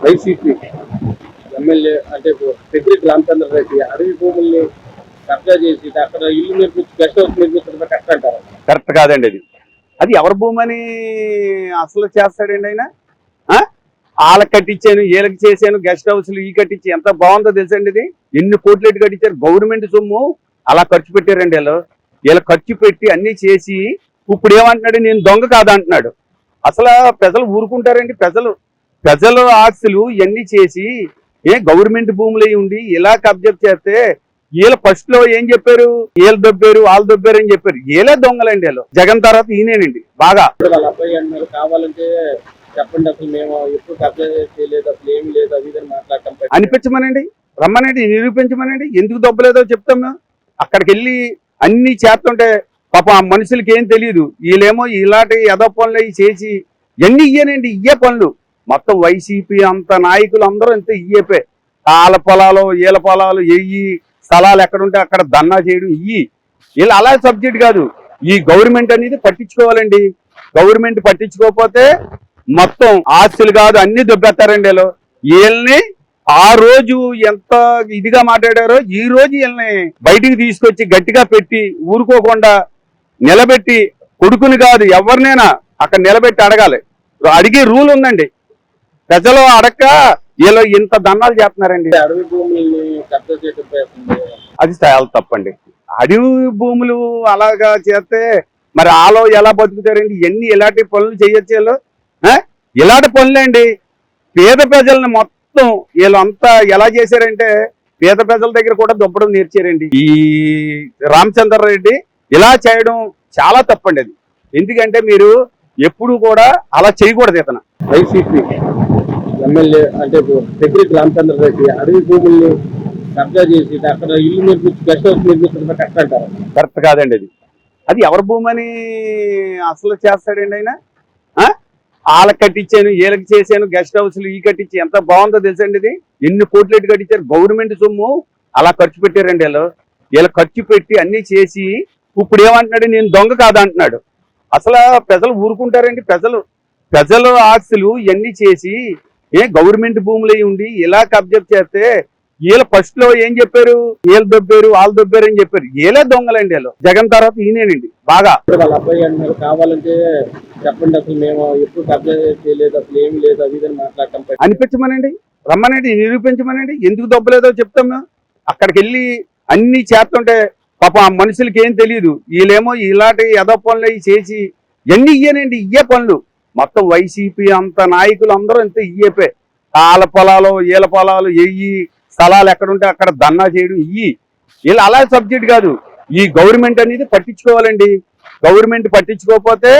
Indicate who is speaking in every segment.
Speaker 1: YCP MLA అంటే ఇప్పుడు పెద్దిరెడ్డి రామచంద్ర రెడ్డి అడవి భూముల్ని కబ్జా చేసి అక్కడ ఇల్లు నిర్మించి గెస్ట్ హౌస్ నిర్మించడం కరెక్ట్ అంటారు?
Speaker 2: కరెక్ట్ కాదండి అది. అది ఎవరి భూమి అని అసలు చేస్తాడండి ఆయన? ఆ? వాళ్ళకి కట్టించాను వీళ్ళకి చేశాను గెస్ట్ హౌస్లు ఈ కట్టించి ఎంత బాగుందో తెలుసండి ఇది? ఎన్ని కోట్లు కట్టించారు? గవర్నమెంట్ సొమ్ము అలా ఖర్చు పెట్టారండి వీళ్ళు. వీళ్ళు ఖర్చు పెట్టి అన్ని చేసి ఇప్పుడు ఏమంటున్నాడు? నేను దొంగ కాదంటున్నాడు. అసలు ప్రజలు ఊరుకుంటారండి ప్రజలు. ప్రజల ఆస్తులు ఇవన్నీ చేసి ఏ గవర్నమెంట్ భూములు ఉండి ఇలా కబ్జా చేస్తే వీళ్ళ ఫస్ట్లో ఏం చెప్పారు? వీళ్ళు దొబ్బారు వాళ్ళు దొబ్బారు అని చెప్పారు. వీళ్ళే దొంగలండి వీళ్ళు. జగన్ తర్వాత ఈయనేనండి. బాగా.
Speaker 1: కావాలంటే చెప్పండి అసలు మేము ఎప్పుడు కబ్జా చేయలేదు అసలు ఏమీ లేదు అది మాట్లాడటం.
Speaker 2: అనిపించమనండి. రమ్మనండి నిరూపించమనండి. ఎందుకు దొబ్బలేదో చెప్తాం మేము. అక్కడికి వెళ్ళి అన్ని చేస్తుంటే పాపం ఆ మనుషులకి ఏం తెలియదు వీళ్ళేమో ఇలాంటి ఎదో పనులు అవి చేసి ఎన్ని ఇయ్యనండి. ఇయ్యే పనులు. మొత్తం వైసీపీ అంత నాయకులు అందరూ అంతే ఇయ్యేపే ఆల పొలాలు ఈల పొలాలు ఎయ్యి స్థలాలు ఎక్కడుంటే అక్కడ దన్నా చేయడం ఇయ్యి. వీళ్ళు అలా సబ్జెక్ట్ కాదు. ఈ గవర్నమెంట్ అనేది పట్టించుకోవాలండి. గవర్నమెంట్ పట్టించుకోకపోతే మొత్తం ఆస్తులు కాదు అన్ని దొబ్బెత్తారండి వీళ్ళు. వీళ్ళని ఆ రోజు ఎంత ఇదిగా మాట్లాడారో ఈ రోజు వీళ్ళని బయటికి తీసుకొచ్చి గట్టిగా పెట్టి ఊరుకోకుండా నిలబెట్టి కొడుకుని కాదు ఎవరినైనా అక్కడ నిలబెట్టి అడగాలి. అడిగే రూల్ ఉందండి. ప్రజలు అడక్క వీళ్ళు ఇంత దన్నాలు చేస్తున్నారండి.
Speaker 1: అడవి భూముల్ని ప్రయత్నం
Speaker 2: అది చాలా తప్పండి. అడవి భూములు అలాగా చేస్తే మరి ఆలో ఎలా బతుకుతారండి? ఎన్ని ఇలాంటి పనులు చేయొచ్చు వీళ్ళు? ఇలాంటి పనులండి. పేద ప్రజల్ని మొత్తం వీళ్ళంతా ఎలా చేశారంటే పేద ప్రజల దగ్గర కూడా దొబ్బడం నేర్చారండి. ఈ రామచంద్ర రెడ్డి ఇలా చేయడం చాలా తప్పండి అది. ఎందుకంటే మీరు ఎప్పుడు కూడా అలా చేయకూడదు ఇతను.
Speaker 1: వైసీపీ ఎమ్మెల్యే అంటే పెద్దిరెడ్డి రామచంద్ర రెడ్డి అడవి భూముల్ని కబ్జా చేసి అక్కడ ఇల్లు నిర్మించి గెస్ట్ హౌస్ నిర్మించడం కరెక్ట్ అంటారు?
Speaker 2: కరెక్ట్ కాదండి అది. అది ఎవరి భూమి అని అసలు చేస్తాడండి ఆయన? ఆ? వాళ్ళకి కట్టించాను వీళ్ళకి చేశాను గెస్ట్ హౌస్లు ఈ కట్టించి ఎంత బాగుందో తెలుసండి ఇది? ఎన్ని కోట్లు ఎటు కట్టించారు? గవర్నమెంట్ సొమ్ము. అలా ఖర్చు పెట్టారండి వీళ్ళు. వీళ్ళు ఖర్చు పెట్టి అన్ని చేసి ఇప్పుడు ఏమంటున్నాడు? నేను దొంగ కాదంటున్నాడు. అసలు ప్రజలు ఊరుకుంటారండి. ప్రజలు ప్రజల ఆస్తులు ఇవన్నీ చేసి ఏ గవర్నమెంట్ భూములు అయి ఉండి ఇలా కబ్జా చేస్తే వీళ్ళ ఫస్ట్లో ఏం చెప్పారు? వీళ్ళు దొబ్బారు వాళ్ళు దొబ్బారు అని చెప్పారు. వీళ్ళే దొంగలండి వీళ్ళు. జగన్ తర్వాత ఈయనేనండి బాగా.
Speaker 1: వాళ్ళ అబ్బాయి కావాలంటే చెప్పండి అసలు మేము ఎప్పుడు కబ్జా చేయలేదు అసలు ఏమీ లేదు అది ఇదని మాట్లాడటం.
Speaker 2: అనిపించమనండి రమ్మనండి నిరూపించమనండి. ఎందుకు దొబ్బలేదో చెప్తాం మేము. అక్కడికి వెళ్ళి అన్ని చేస్తుంటే పాపం ఆ మనుషులకి ఏం తెలియదు వీళ్ళేమో ఇలాంటి ఎదో పనులు అవి చేసి ఎన్ని ఇయ్యనండి ఇయ్యే పనులు. మొత్తం వైసీపీ అంత నాయకులు అందరూ అంతే ఇయ్యేపే. ఆల పొలాలు ఈల పొలాలు ఎయ్యి స్థలాలు ఎక్కడుంటే అక్కడ దన్నా చేయడం ఇయ్యి. వీళ్ళు అలా సబ్జెక్ట్ కాదు. ఈ గవర్నమెంట్ అనేది పట్టించుకోవాలండి. గవర్నమెంట్ పట్టించుకోకపోతే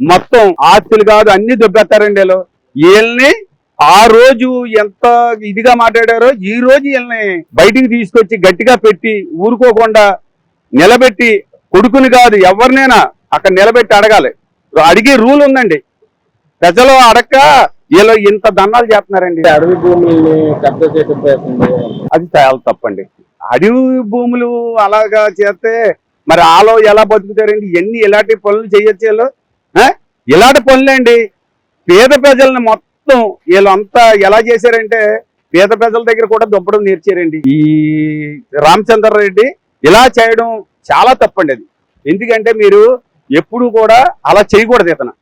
Speaker 2: మొత్తం ఆస్తులు కాదు అన్ని దొబ్బెత్తారండి వీళ్ళు. వీళ్ళని ఆ రోజు ఎంత ఇదిగా మాట్లాడారో ఈ రోజు వీళ్ళని బయటికి తీసుకొచ్చి గట్టిగా పెట్టి ఊరుకోకుండా నిలబెట్టి కొడుకుని కాదు ఎవరినైనా అక్కడ నిలబెట్టి అడగాలి. అడిగే రూల్ ఉందండి. ప్రజలు అడక్క వీళ్ళు ఇంత దన్నాలు చేస్తున్నారండి.
Speaker 1: అడవి భూముల్ని కబ్జా చేయడం ప్రయత్నం
Speaker 2: అది చాలా తప్పండి. అడవి భూములు అలాగా చేస్తే మరి ఆలో ఎలా బతుకుతారండి? ఎన్ని ఇలాంటి పనులు చేయొచ్చు వీళ్ళు? ఇలాంటి పనులండి. పేద ప్రజల్ని మొత్తం వీళ్ళంతా ఎలా చేశారంటే పేద ప్రజల దగ్గర కూడా దొబ్బడం నేర్చారండి. ఈ రామచంద్ర రెడ్డి ఇలా చేయడం చాలా తప్పండి అది. ఎందుకంటే మీరు ఎప్పుడు కూడా అలా చేయకూడదు ఇతను.